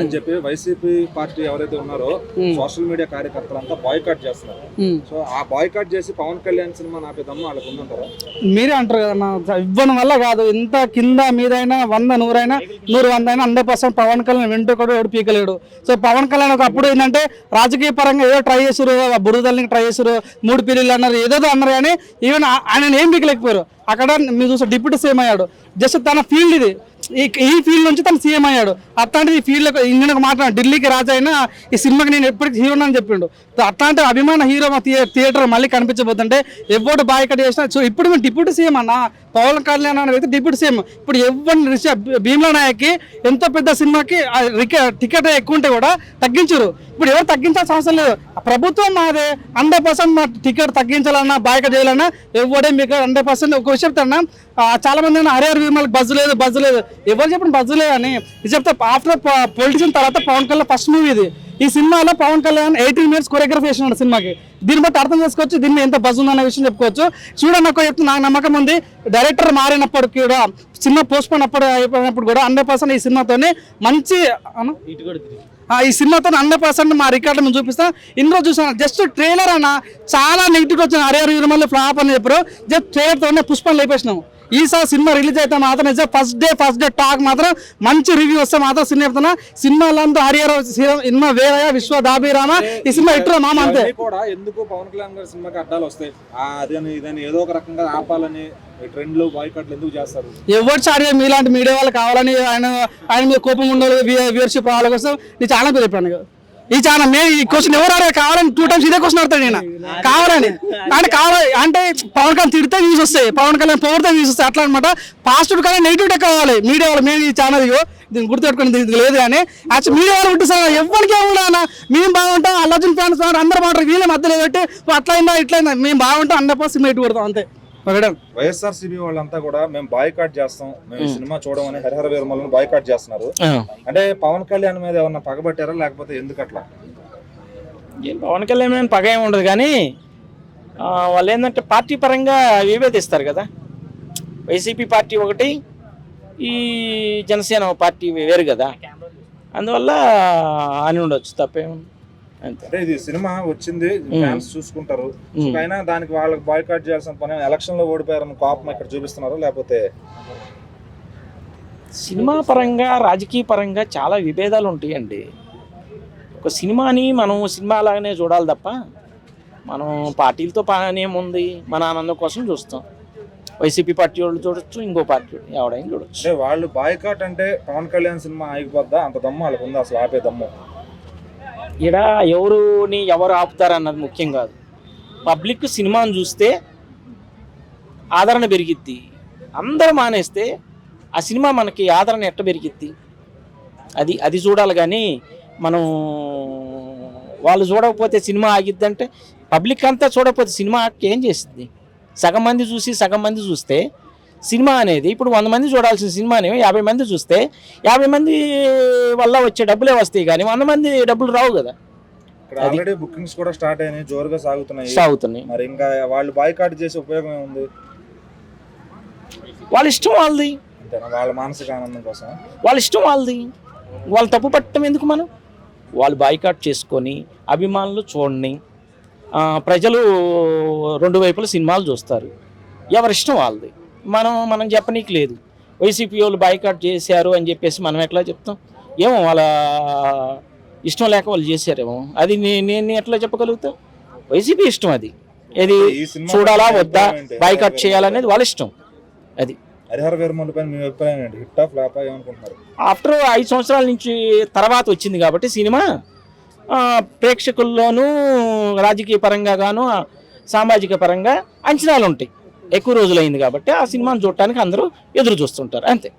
అని చెప్పి YCP party ఎవరైతే ఉన్నారో సోషల్ మీడియా కార్యకర్తలంతా బాయ్కాట్ చేస్తున్నారు. సో ఆ బాయ్కాట్ చేసి పవన్ కళ్యాణ్ సినిమా నాపేదమ్మ వాళ్ళకు ఉందంటారా? మీరే అంటారు కదా నా ఇవ్వడం వల్ల కాదు. ఇంత కింద మీదైనా వంద నూరైనా నూరు వంద అయినా హండ్రెడ్ పర్సెంట్ పవన్ కళ్యాణ్ వెంటూ కూడా ఎవడు పీకలేడు సో పవన్ కళ్యాణ్ ఒకప్పుడు ఏంటంటే రాజకీయ పరంగా ఏదో ట్రై చేసారు బురదల్ని ట్రై చేసారు మూడు పీరియడ్లు అన్నారు ఏదేదో అన్నారు కానీ ఈవెన్ ఆయన ఏం పీకలేకపోయారు అక్కడ మీరు చూస్తే డిప్యూటీ సీఎం అయ్యాడు. జస్ట్ తన ఫీల్డ్ ఇది. ఈ ఈ ఫీల్డ్ నుంచి తను సీఎం అయ్యాడు. అట్లాంటిది ఈ ఫీల్డ్ ఇండియన్ మాట్లాడు. ఢిల్లీకి రాజు అయినా ఈ సినిమాకి నేను ఎప్పటికీ హీరో అని చెప్పిండు. అట్లాంటి అభిమాన హీరో మా థియేటర్ మళ్ళీ కనిపించబోతుంటే ఎవరు బాయ్కట్ చేసినా సో ఇప్పుడు మేము డిప్యూటీ సీఎం అన్న పవన్ కళ్యాణ్ అనే వ్యక్తి డిప్యూటీ సీఎం ఇప్పుడు ఎవరిని భీమ్లా నాయక్కి ఎంతో పెద్ద సినిమాకి రిక- టికెట్ ఎక్కువ ఉంటే కూడా తగ్గించరు. ఇప్పుడు ఎవరు తగ్గించాల్సిన అవసరం లేదు. ప్రభుత్వం మాదే హండ్రెడ్ పర్సెంట్ మా టికెట్ తగ్గించాలన్నా బాయక చేయాలన్నా ఎవడే మీకు హండ్రెడ్ పర్సెంట్ ఒక విషయం చెప్తాను? చాలా మంది అన్న, హరిహర వీరమలకి బజ్జు లేదు బజ్జు లేదు. ఎవరు చెప్పిన బజ్జు లేదు అని. ఇది చెప్తే ఆఫ్టర్ పొలిటిషన్ తర్వాత పవన్ కళ్యాణ్ ఫస్ట్ మూవీ ఇది. ఈ సినిమాలో Pawan Kalyan eighteen minutes choreography చేసినాడు సినిమాకి. దీన్ని బట్టి అర్థం చేసుకోవచ్చు దీన్ని ఎంత బజ్ ఉందన్న విషయం చెప్పుకోవచ్చు. చూడండి నాకు చెప్తే నాకు నమ్మకం ఉంది. డైరెక్టర్ మారినప్పుడు కూడా సినిమా పోస్ట్ పోన్ అప్పుడు అయిపోయినప్పుడు కూడా హండ్రెడ్ పర్సెంట్ ఈ సినిమాతోనే మంచి ఈ సినిమాతో హండ్రెడ్ పర్సెంట్ మా రికార్డు మేము చూపిస్తాం. ఇందులో చూసాను జస్ట్ ట్రైలర్ అన్న చాలా నెగిటివ్ వచ్చిన అరే అరే మళ్ళీ ఫ్లాప్ అని చెప్పారు. జస్ట్ ట్రైలర్తోనే పుష్పం లేపేసినాము ఈసారి సినిమా రిలీజ్ అయితే మాత్రం నిజం first day first day talk మాత్రం మంచి రివ్యూ వస్తే మాత్రం సినిమా చెప్తున్నా. సినిమాలంతా హరిహర సినిమా వేరయ్య విశ్వ దాబిరామ ఈ సినిమా ఇట్లా మామ అంతే. కూడా ఎందుకు పవన్ కళ్యాణ్ గారి సినిమాకి అడ్డాలు వస్తాయి? అదని ఇదని ఏదో ఒక రకంగా ఆపాలని ట్రెండ్లు బాయ్కాట్లు ఎందుకు చేస్తారు? ఎవరు చాడి మీలాంటి మీడియా వాళ్ళు కావాలని ఆయన ఆయన మీద కోపం ఉండాలి వ్యూవర్షిప్ రావాల కోసం. నీ చాలా పేరు చెప్పాను. ఈ చాలా మే ఈ క్వశ్చన్ ఎవరు అడిగారు కావాలని టూ టైమ్స్ ఇదే క్వశ్చన్ అడతాడు నేను కావాలని. అంటే కావాలి అంటే పవన్ కళ్యాణ్ తిడితే న్యూస్ వస్తాయి పవన్ కళ్యాణ్ పొగిడితే న్యూస్ వస్తాయి అట్లా అనమాట పాజిటివ్ కానీ నెగిటివ్ కావాలి. మీడియా వాళ్ళు మేము ఈ ఛానల్ దీన్ని గుర్తుపెట్టుకుని దీనికి లేదు కానీ యాక్చువల్ మీడియా వాళ్ళు ఉంటుంది సార్ ఎవరికి ఏముండా మేము బాగుంటాం అల్లర్జున్ ఫ్యాన్స్ అందరూ బాగుంటారు వీళ్ళే మధ్యలో పెట్టి అట్లా అయిందా ఇట్లా మేము బాగుంటాం హండ్రెడ్ మేము ఇటు కొడతాం అంతే. వైఎస్ఆర్సీబీ వాళ్ళంతా కూడా మేము బాయ్కాట్ చేస్తాం. మేము సినిమా చూడమని హరిహర వీరమల్ని బాయ్కాట్ చేస్తున్నారు. అంటే పవన్ కళ్యాణ్ మీద ఏమన్నా పగబట్టారా లేకపోతే ఎందుకు అట్లా పవన్ కళ్యాణ్ మీద పగ ఏమి ఉండదు కానీ వాళ్ళు ఏంటంటే పార్టీ పరంగా విభేదిస్తారు కదా. వైసీపీ పార్టీ ఒకటి ఈ జనసేన పార్టీ వేరు కదా. అందువల్ల అని ఉండొచ్చు తప్పేం అంతే అంటే ఇది సినిమా వచ్చింది ఫ్యాన్స్ చూసుకుంటారు. అయినా దానికి వాళ్ళకి బాయ్కాట్ చేయాల్సిన పని ఎలక్షన్లో ఓడిపోయారని కోపం ఇక్కడ చూపిస్తున్నారు? లేకపోతే సినిమా పరంగా రాజకీయ పరంగా చాలా విభేదాలు ఉంటాయండి. ఒక సినిమాని మనం సినిమా లాగానే చూడాలి తప్ప మనం పార్టీలతో పని ఏముంది? మన ఆనందం కోసం చూస్తాం. వైసీపీ పార్టీ వాళ్ళు చూడొచ్చు ఇంకో పార్టీ ఎవడైనా చూడొచ్చు. వాళ్ళు బాయ్కాట్ అంటే పవన్ కళ్యాణ్ సినిమా ఆగిపోద్దా? అంత దమ్ము వాళ్ళకి ఉందా అసలు ఆపే దమ్ము. ఇక్కడ ఎవరుని ఎవరు ఆపుతారు అన్నది ముఖ్యం కాదు. పబ్లిక్ సినిమాను చూస్తే ఆదరణ పెరిగిద్ది. అందరూ మానేస్తే ఆ సినిమా మనకి ఆదరణ ఎట్ట పెరిగిద్ది? అది అది చూడాలి కానీ మనం వాళ్ళు చూడకపోతే సినిమా ఆగిద్దంటే పబ్లిక్ అంతా చూడకపోతే సినిమా ఏం చేస్తుంది? సగం మంది చూసి సగం మంది చూస్తే సినిమా అనేది ఇప్పుడు వంద మంది చూడాల్సిన సినిమాని యాభై మంది చూస్తే యాభై మంది వల్ల వచ్చే డబ్బులే వస్తాయి కానీ వంద మంది డబ్బులు రావు కదా. ఆల్రెడీ బుకింగ్స్ కూడా స్టార్ట్ అయినాయి జోరుగా సాగుతున్నాయి. సాగుతున్నాయి. మరి ఇంకా వాళ్ళు బాయ్కాట్ చేసే ఉపయోగం ఏముంది? వాళ్ళ ఇష్టం వాళ్ళది. వాళ్ళ మానసిక ఆనందం కోసం వాళ్ళ ఇష్టం వాళ్ళది. వాళ్ళు తప్పు పట్టడం ఎందుకు మనం? వాళ్ళు బాయ్కాట్ చేసుకొని అభిమానులు చూడండి. ఆ, ప్రజలు రెండు వైపుల సినిమాలు చూస్తారు. ఎవరి ఇష్టం వాళ్ళది? మనం మనం చెప్పనీకి లేదు. వైసీపీ వాళ్ళు బాయ్కాట్ చేశారు అని చెప్పేసి మనం ఎట్లా చెప్తాం? ఏమో వాళ్ళ ఇష్టం లేక వాళ్ళు చేశారేమో. అది నేను ఎట్లా చెప్పగలుగుతా? వైసీపీ ఇష్టం అది. ఏది చూడాలా వద్దా? బాయ్కాట్ చేయాలనేది వాళ్ళ ఇష్టం. అది. హరిహర వీరమల్లి పైన మీ అభిప్రాయం ఏంటి? హిట్ ఆఫ్ ఫ్లాప్ ఏమనుకుంటున్నారు? ఆఫ్టర్ ఐదు సంవత్సరాల నుంచి తర్వాత వచ్చింది కాబట్టి సినిమా ప్రేక్షకుల్లోనూ రాజకీయ పరంగా గాను సామాజిక పరంగా అంచనాలు ఉంటాయి ఎక్కువ రోజులైంది కాబట్టి ఆ సినిమాను చూడటానికి అందరూ ఎదురు చూస్తుంటారు అంతే.